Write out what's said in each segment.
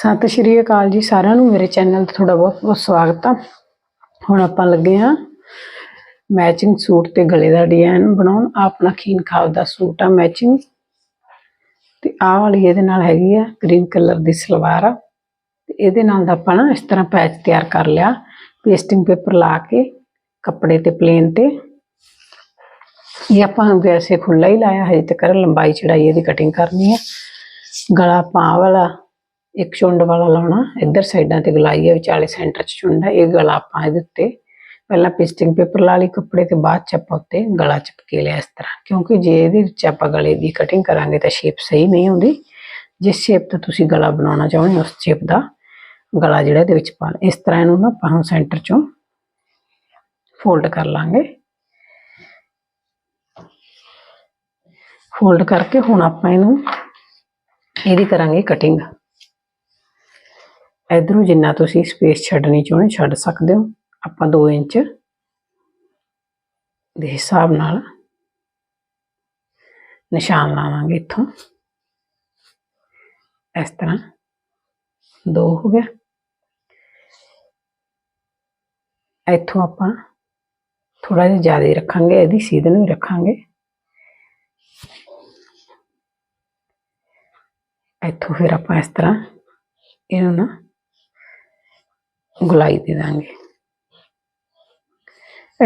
ਸਤਿ ਸ਼੍ਰੀ ਅਕਾਲ ਜੀ ਸਾਰਿਆਂ ਨੂੰ, ਮੇਰੇ ਚੈਨਲ ਤੇ ਤੁਹਾਡਾ ਬਹੁਤ ਬਹੁਤ ਸਵਾਗਤ ਆ। ਹੁਣ ਆਪਾਂ ਲੱਗੇ ਹਾਂ ਮੈਚਿੰਗ ਸੂਟ ਤੇ ਗਲੇ ਦਾ ਡਿਜ਼ਾਈਨ ਬਣਾਉਣ। ਆਹ ਆਪਣਾ ਖੀਨ ਖਾਬ ਦਾ ਸੂਟ ਆ ਮੈਚਿੰਗ ਤੇ ਆਹ ਵਾਲੀ ਇਹਦੇ ਨਾਲ ਹੈਗੀ ਆ ਗ੍ਰੀਨ ਕਲਰ ਦੀ ਸਲਵਾਰ ਆ। ਤੇ ਇਹਦੇ ਨਾਲ ਦਾ ਆਪਾਂ ਨਾ ਇਸ ਤਰ੍ਹਾਂ ਪੈਚ ਤਿਆਰ ਕਰ ਲਿਆ ਪੇਸਟਿੰਗ ਪੇਪਰ ਲਾ ਕੇ, ਕੱਪੜੇ ਤੇ ਪਲੇਨ ਤੇ। ਇਹ ਆਪਾਂ ਵੈਸੇ ਖੁੱਲਾ ਹੀ ਲਾਇਆ, ਹਜੇ ਤੱਕ ਲੰਬਾਈ ਚੜਾਈ ਇਹਦੀ ਕਟਿੰਗ ਕਰਨੀ ਆ। ਗਲਾ ਪਾਂ ਵਾਲਾ ਇੱਕ ਚੁੰਡ ਵਾਲਾ ਲਾਉਣਾ, ਇੱਧਰ ਸਾਈਡਾਂ ਤੇ ਗਲਾਈ ਹੈ ਵਿਚਾਲੇ ਸੈਂਟਰ 'ਚ ਚੁੰਡ ਹੈ ਇਹ ਗਲਾ ਆਪਾਂ ਇਹਦੇ ਉੱਤੇ ਪਹਿਲਾਂ ਪੇਸਟਿੰਗ ਪੇਪਰ ਲਾ ਲਈ ਕੱਪੜੇ ਤੇ ਬਾਅਦ ਚ ਆਪਾਂ ਉੱਤੇ ਗਲਾ ਚਿਪਕੇ ਲਿਆ ਇਸ ਤਰ੍ਹਾਂ। ਕਿਉਂਕਿ ਜੇ ਇਹਦੇ ਵਿੱਚ ਆਪਾਂ ਗਲੇ ਦੀ ਕਟਿੰਗ ਕਰਾਂਗੇ ਤਾਂ ਸ਼ੇਪ ਸਹੀ ਨਹੀਂ ਹੁੰਦੀ ਜਿਸ ਸ਼ੇਪ ਦਾ ਤੁਸੀਂ ਗਲਾ ਬਣਾਉਣਾ ਚਾਹੁੰਦੇ ਉਸ ਸ਼ੇਪ ਦਾ ਗਲਾ ਜਿਹੜਾ ਇਹਦੇ ਵਿੱਚ ਪਾ ਇਸ ਤਰ੍ਹਾਂ ਇਹਨੂੰ ਨਾ ਆਪਾਂ ਸੈਂਟਰ 'ਚੋਂ ਫੋਲਡ ਕਰ ਲਾਂਗੇ। ਫੋਲਡ ਕਰਕੇ ਹੁਣ ਆਪਾਂ ਇਹਨੂੰ, ਇਹਦੀ ਕਰਾਂਗੇ ਕਟਿੰਗ ਇਧਰੋਂ ਜਿੰਨਾ ਤੁਸੀਂ ਸਪੇਸ ਛੱਡਣੀ ਚਾਹੁੰਦੇ ਛੱਡ ਸਕਦੇ ਹੋ। ਆਪਾਂ 2 ਇੰਚ ਦੇ ਹਿਸਾਬ ਨਾਲ ਨਿਸ਼ਾਨ ਲਾਵਾਂਗੇ ਇੱਥੋਂ। ਇਸ ਤਰ੍ਹਾਂ 2 ਹੋ ਗਿਆ। ਇੱਥੋਂ ਆਪਾਂ ਥੋੜਾ ਜਿਹਾ ਜ਼ਿਆਦਾ ਰੱਖਾਂਗੇ, ਇਹਦੀ ਸੀਧਨ ਵੀ ਰੱਖਾਂਗੇ। ਇੱਥੋਂ ਫਿਰ ਆਪਾਂ ਇਸ ਤਰ੍ਹਾਂ ਇਹਨੂੰ ਨਾ ਗੁਲਾਈ ਦੇ ਦਾਂਗੇ।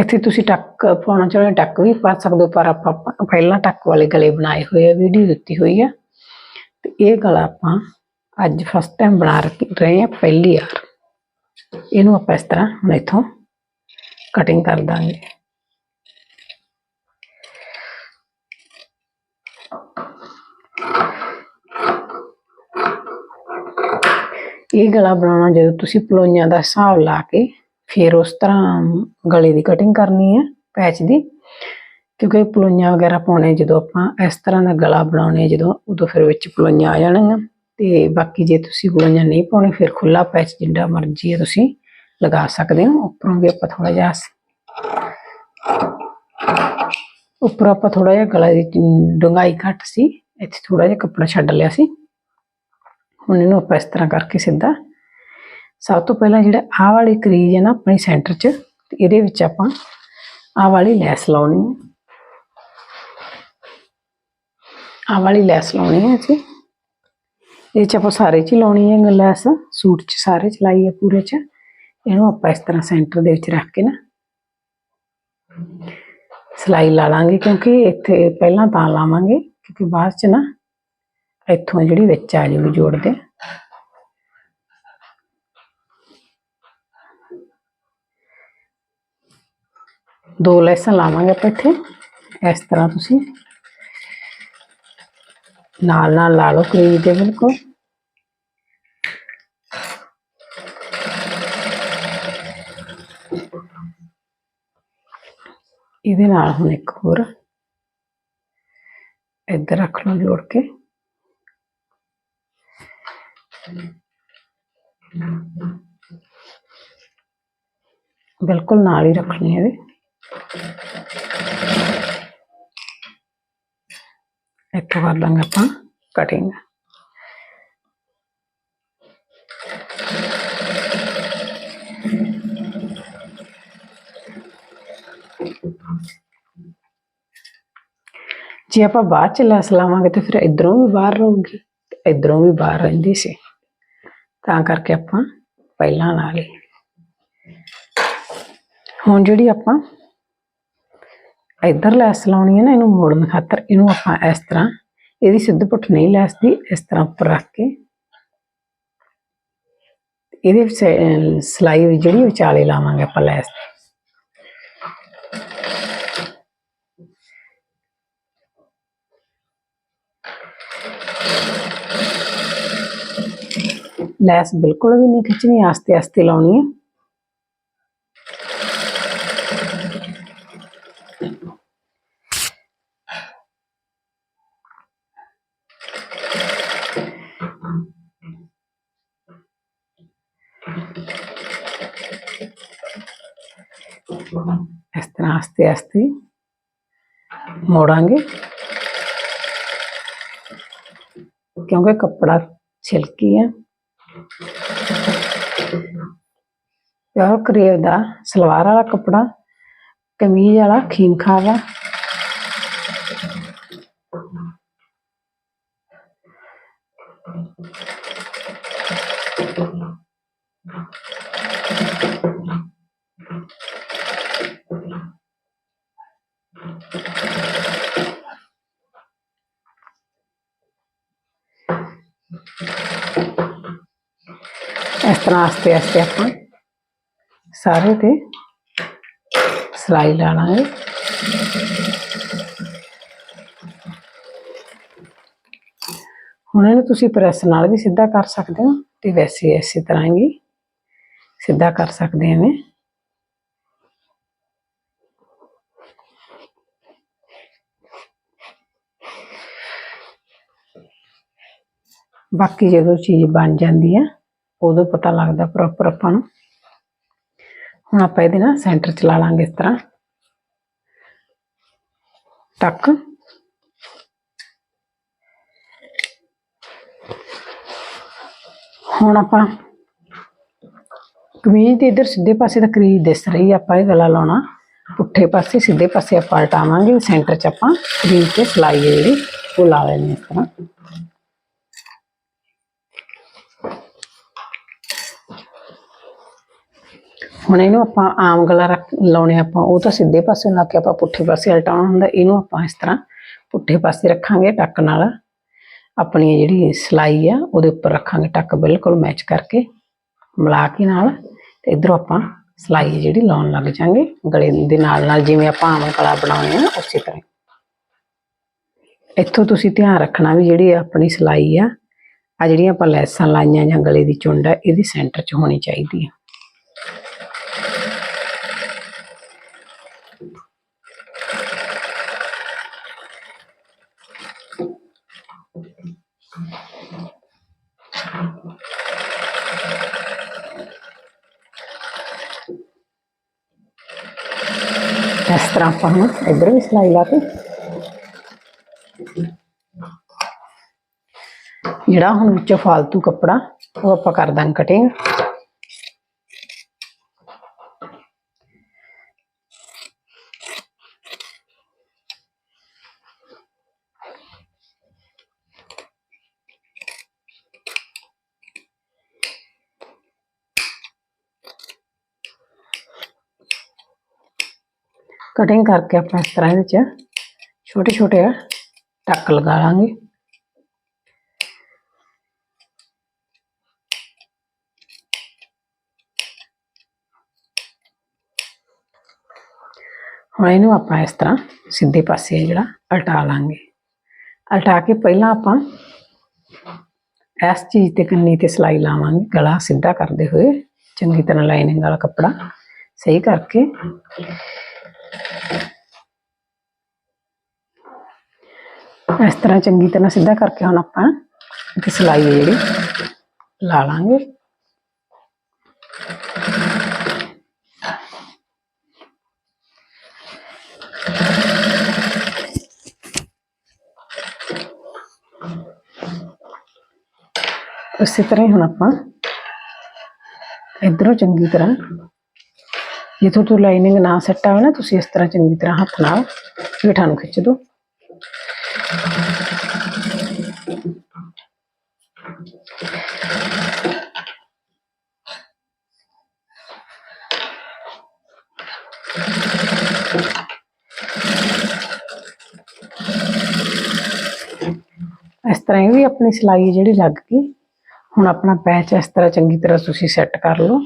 ਇੱਥੇ ਤੁਸੀਂ ਟੱਕ ਪਾਉਣਾ ਚਾਹੁੰਦੇ ਟੱਕ ਵੀ ਪਾ ਸਕਦੇ ਹੋ, ਪਰ ਆਪਾਂ ਪਹਿਲਾਂ ਟੱਕ ਵਾਲੇ ਗਲੇ ਬਣਾਏ ਹੋਏ ਆ ਵੀਡੀਓ ਦਿੱਤੀ ਹੋਈ ਆ। ਤੇ ਇਹ ਗਲਾ ਆਪਾਂ ਅੱਜ ਫਸਟ ਟਾਈਮ ਬਣਾ ਰਹੇ- ਰਹੇ ਆ ਪਹਿਲੀ ਵਾਰ। ਇਹਨੂੰ ਆਪਾਂ ਇਸ ਤਰ੍ਹਾਂ ਹੁਣ ਇੱਥੋਂ ਕਟਿੰਗ ਕਰ ਦਾਂਗੇ। ਇਹ ਗਲਾ ਬਣਾਉਣਾ ਜਦੋਂ ਤੁਸੀਂ ਪਲੋਈਆਂ ਦਾ ਹਿਸਾਬ ਲਾ ਕੇ ਫਿਰ ਉਸ ਤਰ੍ਹਾਂ ਗਲੇ ਦੀ ਕਟਿੰਗ ਕਰਨੀ ਹੈ ਪੈਚ ਦੀ। ਕਿਉਂਕਿ ਪਲੋਈਆਂ ਵਗੈਰਾ ਪਾਉਣੇ ਜਦੋਂ ਆਪਾਂ ਇਸ ਤਰ੍ਹਾਂ ਦਾ ਗਲਾ ਬਣਾਉਣੇ ਜਦੋਂ, ਉਦੋਂ ਫਿਰ ਵਿੱਚ ਪਲੋਈਆਂ ਆ ਜਾਣਗੀਆਂ। ਤੇ ਬਾਕੀ ਜੇ ਤੁਸੀਂ ਪਲੋਈਆਂ ਨਹੀਂ ਪਾਉਣੇ, ਫਿਰ ਖੁੱਲਾ ਪੈਚ ਜਿੰਨਾ ਮਰਜ਼ੀ ਹੈ ਤੁਸੀਂ ਲਗਾ ਸਕਦੇ ਹੋ। ਉੱਪਰੋਂ ਵੀ ਆਪਾਂ ਥੋੜਾ ਜਿਹਾ ਉੱਪਰ ਆਪਾਂ ਥੋੜਾ ਜਿਹਾ ਗਲਾ ਦੀ ਡੂੰਘਾਈ ਘੱਟ ਸੀ, ਇੱਥੇ ਥੋੜਾ ਜਿਹਾ ਕੱਪੜਾ ਛੱਡ ਲਿਆ ਸੀ। ਹੁਣ ਇਹਨੂੰ ਆਪਾਂ ਇਸ ਤਰ੍ਹਾਂ ਕਰਕੇ ਸਿੱਧਾ। ਸਭ ਤੋਂ ਪਹਿਲਾਂ ਜਿਹੜਾ ਆਹ ਵਾਲੀ ਕਰੀਜ਼ ਹੈ ਨਾ ਆਪਣੀ ਸੈਂਟਰ 'ਚ, ਤੇ ਇਹਦੇ ਵਿੱਚ ਆਪਾਂ ਆਹ ਵਾਲੀ ਲੈਸ ਲਾਉਣੀ ਹੈ। ਆਹ ਵਾਲੀ ਲੈਸ ਲਾਉਣੀ ਹੈ ਅਸੀਂ। ਇਹ 'ਚ ਆਪਾਂ ਸਾਰੇ 'ਚ ਹੀ ਲਾਉਣੀ ਹੈ ਲੈਸ, ਸੂਟ 'ਚ ਸਾਰੇ 'ਚ ਲਾਈ ਹੈ ਪੂਰੇ 'ਚ। ਇਹਨੂੰ ਆਪਾਂ ਇਸ ਤਰ੍ਹਾਂ ਸੈਂਟਰ ਦੇ ਵਿੱਚ ਰੱਖ ਕੇ ਨਾ ਸਲਾਈ ਲਾ ਲਾਂਗੇ, ਕਿਉਂਕਿ ਇੱਥੇ ਪਹਿਲਾਂ ਤਾਂ ਲਾਵਾਂਗੇ, ਕਿਉਂਕਿ ਬਾਅਦ 'ਚ ਨਾ ਇੱਥੋਂ ਜਿਹੜੀ ਵਿੱਚ ਆ ਜੂਗੀ ਜੋੜਦੇ ਦੋ ਲੈਸਾਂ ਲਾਵਾਂਗੇ ਆਪਾਂ ਇੱਥੇ ਇਸ ਤਰ੍ਹਾਂ ਤੁਸੀਂ ਨਾਲ ਨਾਲ ਲਾ ਲਓ ਕਰੀਜ਼ ਦੇ ਬਿਲਕੁਲ ਇਹਦੇ ਨਾਲ ਹੁਣ ਇੱਕ ਹੋਰ ਇੱਧਰ ਰੱਖ ਲਓ ਜੋੜ ਕੇ ਬਿਲਕੁਲ ਨਾਲ ਹੀ ਰੱਖਣੀ ਹੈ ਇਹਦੇ। ਇੱਥੋਂ ਕਰ ਦਾਂਗੇ ਆਪਾਂ ਕਟਿੰਗ ਜੇ ਆਪਾਂ ਬਾਅਦ ਚ ਲੈਸ ਲਾਵਾਂਗੇ ਤੇ ਫਿਰ ਇਧਰੋਂ ਵੀ ਬਾਹਰ ਰਹੂਗੀ, ਤੇ ਇਧਰੋਂ ਵੀ ਬਾਹਰ ਰਹਿੰਦੀ ਸੀ। ਤਾਂ ਕਰਕੇ ਆਪਾਂ ਪਹਿਲਾਂ ਲਾ ਲਈ ਹੁਣ ਜਿਹੜੀ ਆਪਾਂ ਇੱਧਰ ਲੈਸ ਲਾਉਣੀ ਹੈ ਨਾ, ਇਹਨੂੰ ਮੋੜਨ ਖਾਤਰ ਇਹਨੂੰ ਆਪਾਂ ਇਸ ਤਰ੍ਹਾਂ, ਇਹਦੀ ਸਿੱਧ ਪੁੱਠ ਨਹੀਂ ਲੈਸ ਦੀ, ਇਸ ਤਰ੍ਹਾਂ ਉੱਪਰ ਰੱਖ ਕੇ। ਇਹਦੇ ਵਿੱਚ ਸਲਾਈ ਜਿਹੜੀ ਵਿਚਾਲੇ ਲਾਵਾਂਗੇ ਆਪਾਂ ਲੈਸ ਦੇ। ਲੈਸ ਬਿਲਕੁਲ ਵੀ ਨਹੀਂ ਖਿੱਚਣੀ ਆਸਤੇ ਆਸਤੇ ਲਾਉਣੀ ਹੈ ਇਸ ਤਰ੍ਹਾਂ ਆਸਤੇ ਆਸਤੇ ਮੋੜਾਂਗੇ ਕਿਉਂਕਿ ਕੱਪੜਾ ਸਿਲਕੀ ਹੈ ਪਿਓਰ ਕਰੇਵ ਦਾ ਸਲਵਾਰ ਵਾਲਾ ਕੱਪੜਾ ਕਮੀਜ਼ ਵਾਲਾ ਖੀਮ ਖਾਵਾ ਇਸ ਤਰ੍ਹਾਂ ਆਸਤੇ ਆਸਤੇ ਆਪਾਂ ਸਾਰੇ ਤੇ ਸਿਲਾਈ ਲਾ ਲਾਂਗੇ ਹੁਣ ਇਹਨੂੰ ਤੁਸੀਂ ਪ੍ਰੈਸ ਨਾਲ ਵੀ ਸਿੱਧਾ ਕਰ ਸਕਦੇ ਹੋ ਤੇ ਵੈਸੇ ਇਸੇ ਤਰ੍ਹਾਂ ਵੀ ਸਿੱਧਾ ਕਰ ਸਕਦੇ ਹਾਂ ਬਾਕੀ ਜਦੋਂ ਚੀਜ਼ ਬਣ ਜਾਂਦੀ ਆ ਉਦੋਂ ਪਤਾ ਲੱਗਦਾ ਪ੍ਰੋਪਰ ਆਪਾਂ ਨੂੰ। ਹੁਣ ਆਪਾਂ ਇਹਦੇ ਨਾਲ ਸੈਂਟਰ ਚ ਲਾ ਲਾਂਗੇ ਇਸ ਤਰ੍ਹਾਂ। ਟੱਕ ਹੁਣ ਆਪਾਂ ਕਮੀਜ਼ ਦੇ ਇਧਰ ਸਿੱਧੇ ਪਾਸੇ ਤਾਂ ਕਰੀਜ਼ ਦਿਸ ਰਹੀ ਆ, ਆਪਾਂ ਇਹ ਗਲਾ ਲਾਉਣਾ। ਪੁੱਠੇ ਪਾਸੇ ਸਿੱਧੇ ਪਾਸੇ ਆਪਾਂ ਪਲਟਾਵਾਂਗੇ ਸੈਂਟਰ 'ਚ ਆਪਾਂ ਕਰੀਜ਼ ਤੇ ਸਲਾਈ ਹੈ ਜਿਹੜੀ ਉਹ ਲਾ ਲੈਣੀ ਇਸ ਤਰ੍ਹਾਂ। ਹੁਣ ਇਹਨੂੰ ਆਪਾਂ ਆਮ ਗਲਾ ਰੱਖ ਲਾਉਣੇ ਆਪਾਂ, ਉਹ ਤਾਂ ਸਿੱਧੇ ਪਾਸੇ ਲਾ ਕੇ ਆਪਾਂ ਪੁੱਠੇ ਪਾਸੇ ਉਲਟਾਉਣਾ ਹੁੰਦਾ, ਇਹਨੂੰ ਆਪਾਂ ਇਸ ਤਰ੍ਹਾਂ ਪੁੱਠੇ ਪਾਸੇ ਰੱਖਾਂਗੇ ਟੱਕ ਨਾਲ। ਆਪਣੀ ਜਿਹੜੀ ਸਿਲਾਈ ਆ, ਉਹਦੇ ਉੱਪਰ ਰੱਖਾਂਗੇ ਟੱਕ ਬਿਲਕੁਲ ਮੈਚ ਕਰਕੇ ਮਿਲਾ ਕੇ ਨਾਲ, ਤੇ ਇਧਰੋਂ ਆਪਾਂ ਸਿਲਾਈ ਜਿਹੜੀ ਲਾਉਣ ਲੱਗ ਜਾਾਂਗੇ ਗਲੇ ਦੇ ਨਾਲ ਨਾਲ, ਜਿਵੇਂ ਆਪਾਂ ਆਮ ਗਲਾ ਬਣਾਉਂਦੇ ਆ ਉਸੇ ਤਰ੍ਹਾਂ। ਇੱਥੋਂ ਤੁਸੀਂ ਧਿਆਨ ਰੱਖਣਾ ਵੀ ਜਿਹੜੀ ਆਪਣੀ ਸਿਲਾਈ ਆ ਆ ਜਿਹੜੀਆਂ ਆਪਾਂ ਲੈਸਾਂ ਲਾਈਆਂ ਜਾਂ ਗਲੇ ਦੀ ਚੁੰਡ ਆ, ਇਹਦੀ ਸੈਂਟਰ 'ਚ ਹੋਣੀ ਚਾਹੀਦੀ ਆ। ਇਸ ਤਰ੍ਹਾਂ ਆਪਾਂ ਹੁਣ ਇੱਧਰ ਵੀ ਸਿਲਾਈ ਲਾ ਕੇ ਜਿਹੜਾ ਹੁਣ ਵਿੱਚੋਂ ਫਾਲਤੂ ਕੱਪੜਾ ਉਹ ਆਪਾਂ ਕਰ ਦਾਂਗੇ ਕਟਿੰਗ ਕਟਿੰਗ ਕਰਕੇ ਆਪਾਂ ਇਸ ਤਰ੍ਹਾਂ ਇਹਦੇ ਚ ਛੋਟੇ ਛੋਟੇ ਟੱਕ ਲਗਾ ਲਾਂਗੇ ਹੁਣ ਇਹਨੂੰ ਆਪਾਂ ਇਸ ਤਰ੍ਹਾਂ ਸਿੱਧੇ ਪਾਸੇ ਜਿਹੜਾ ਉਲਟਾ ਲਾਂਗੇ ਉਲਟਾ ਕੇ ਪਹਿਲਾਂ ਆਪਾਂ ਇਸ ਚੀਜ਼ ਤੇ ਕੰਨੀ ਤੇ ਸਿਲਾਈ ਲਾਵਾਂਗੇ ਗਲਾ ਸਿੱਧਾ ਕਰਦੇ ਹੋਏ ਚੰਗੀ ਤਰ੍ਹਾਂ ਲਾਈਨਿੰਗ ਵਾਲਾ ਕੱਪੜਾ ਸਹੀ ਕਰਕੇ ਇਸ ਤਰ੍ਹਾਂ ਚੰਗੀ ਤਰ੍ਹਾਂ ਸਿੱਧਾ ਕਰਕੇ ਹੁਣ ਆਪਾਂ ਇੱਕ ਸਿਲਾਈ ਹੈ ਜਿਹੜੀ ਲਾ ਲਾਂਗੇ ਉਸੇ ਤਰ੍ਹਾਂ ਹੀ ਹੁਣ ਆਪਾਂ ਇਧਰੋਂ ਚੰਗੀ ਤਰ੍ਹਾਂ ਜਿੱਥੋਂ ਤੋਂ ਲਾਈਨਿੰਗ ਨਾ ਸੈੱਟ ਆਵੇ ਨਾ ਤੁਸੀਂ ਇਸ ਤਰ੍ਹਾਂ ਚੰਗੀ ਤਰ੍ਹਾਂ ਹੱਥ ਨਾਲ ਹੇਠਾਂ ਨੂੰ ਖਿੱਚ ਦਿਓ ਇਸ ਤਰ੍ਹਾਂ ਇਹ ਵੀ ਆਪਣੀ ਸਿਲਾਈ ਹੈ ਜਿਹੜੀ ਲੱਗ ਗਈ ਹੁਣ ਆਪਣਾ ਪੈਚ ਇਸ ਤਰ੍ਹਾਂ ਚੰਗੀ ਤਰ੍ਹਾਂ ਤੁਸੀਂ ਸੈੱਟ ਕਰ ਲਓ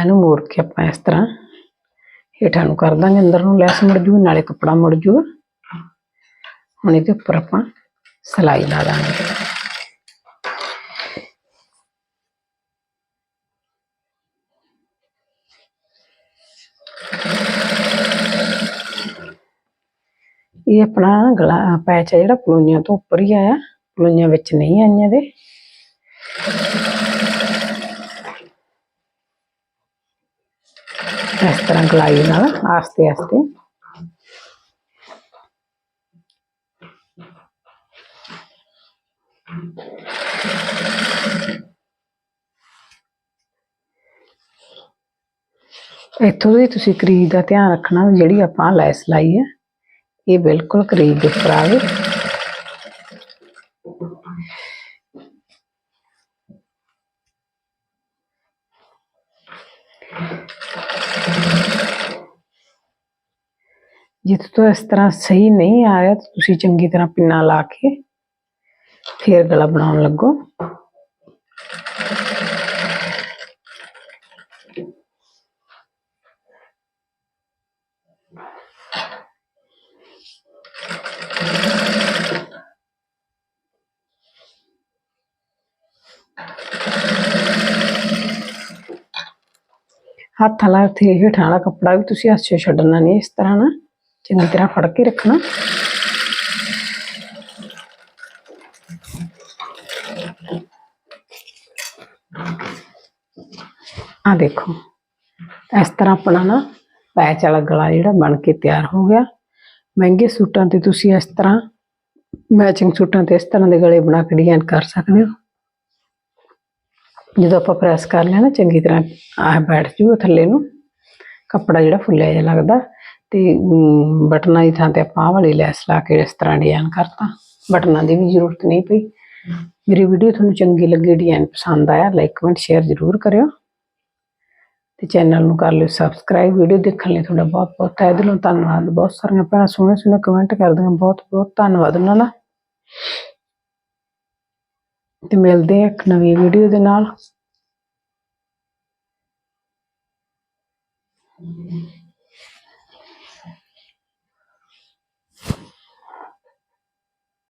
ਇਹਨੂੰ ਮੋੜ ਕੇ ਆਪਾਂ ਇਸ ਤਰ੍ਹਾਂ ਹੇਠਾਂ ਨੂੰ ਕਰ ਦਾਂਗੇ ਅੰਦਰ ਨੂੰ ਲੈਸ ਮੁੜ ਜੂ ਨਾਲੇ ਕੱਪੜਾ ਮੁੜ ਜੂ ਹੁਣ ਇਹਦੇ ਉੱਪਰ ਆਪਾਂ ਸਿਲਾਈ ਲਾ ਦਾਂਗੇ ਇਹ ਆਪਣਾ ਗਲਾ ਪੈਚ ਹੈ ਜਿਹੜਾ ਪਲੋਈਆਂ ਤੋਂ ਉੱਪਰ ਹੀ ਆਇਆ ਪਲੋਈਆਂ ਵਿੱਚ ਨਹੀਂ ਆਈਆਂ ਦੇ इस तरह गलाई ना आस्ते आस्ते इतों की तुम करीब का ध्यान रखना जी आप लैस लाई है ये बिल्कुल करीज उपर आए ਜਿੱਥੇ ਤੋਂ ਇਸ ਤਰ੍ਹਾਂ ਸਹੀ ਨਹੀਂ ਆ ਰਿਹਾ ਤਾਂ ਤੁਸੀਂ ਚੰਗੀ ਤਰ੍ਹਾਂ ਪਿੰਨਾ ਲਾ ਕੇ ਫਿਰ ਗਲਾ ਬਣਾਉਣ ਲੱਗੋ ਹੱਥ ਵਾਲਾ ਤੇ ਹੇਠਾਂ ਵਾਲਾ ਕੱਪੜਾ ਵੀ ਤੁਸੀਂ ਹੱਥ 'ਚੋਂ ਛੱਡਣਾ ਨਹੀਂ ਇਸ ਤਰ੍ਹਾਂ ਨਾ ਚੰਗੀ ਤਰ੍ਹਾਂ ਫੜ ਕੇ ਰੱਖਣਾ ਆ ਦੇਖੋ ਇਸ ਤਰ੍ਹਾਂ ਆਪਣਾ ਨਾ ਪੈਚ ਵਾਲਾ ਗਲਾ ਜਿਹੜਾ ਬਣ ਕੇ ਤਿਆਰ ਹੋ ਗਿਆ ਮਹਿੰਗੇ ਸੂਟਾਂ ਤੇ ਤੁਸੀਂ ਇਸ ਤਰ੍ਹਾਂ ਮੈਚਿੰਗ ਸੂਟਾਂ ਤੇ ਇਸ ਤਰ੍ਹਾਂ ਦੇ ਗਲੇ ਬਣਾ ਕੇ ਡਿਜ਼ਾਈਨ ਕਰ ਸਕਦੇ ਹੋ ਜਦੋਂ ਆਪਾਂ ਪ੍ਰੈਸ ਕਰ ਲਿਆ ਨਾ ਚੰਗੀ ਤਰ੍ਹਾਂ ਆਹ ਬੈਠ ਜੂਗਾ ਥੱਲੇ ਨੂੰ ਕੱਪੜਾ ਜਿਹੜਾ ਫੁੱਲਿਆ ਜਿਹਾ ਲੱਗਦਾ ਤੇ ਬਟਨਾਂ ਦੀ ਥਾਂ ਤੇ ਆਪਾਂ ਆਹ ਵਾਲੀ ਲੈਸ ਲਾ ਕੇ ਇਸ ਤਰ੍ਹਾਂ ਡਿਜ਼ਾਈਨ ਕਰਤਾ। ਬਟਨਾਂ ਦੀ ਵੀ ਜ਼ਰੂਰਤ ਨਹੀਂ ਪਈ। ਮੇਰੀ ਵੀਡੀਓ ਤੁਹਾਨੂੰ ਚੰਗੀ ਲੱਗੀ, ਡਿਜ਼ਾਈਨ ਪਸੰਦ ਆਇਆ, ਲਾਈਕ, ਕਮੈਂਟ, ਸ਼ੇਅਰ ਜ਼ਰੂਰ ਕਰਿਓ। ਤੇ ਚੈਨਲ ਨੂੰ ਕਰ ਲਿਓ ਸਬਸਕ੍ਰਾਈਬ। ਵੀਡੀਓ ਦੇਖਣ ਲਈ ਤੁਹਾਡਾ ਬਹੁਤ ਬਹੁਤ ਤਹਿ ਦਿਲੋਂ ਧੰਨਵਾਦ। ਬਹੁਤ ਸਾਰੀਆਂ ਭੈਣਾਂ ਸੋਹਣੇ ਸੋਹਣੇ ਕਮੈਂਟ ਕਰਦੀਆਂ। ਬਹੁਤ ਬਹੁਤ ਧੰਨਵਾਦ ਉਹਨਾਂ ਦਾ। ਤੇ ਮਿਲਦੇ ਆ ਇੱਕ ਨਵੀਂ ਵੀਡੀਓ ਦੇ ਨਾਲ।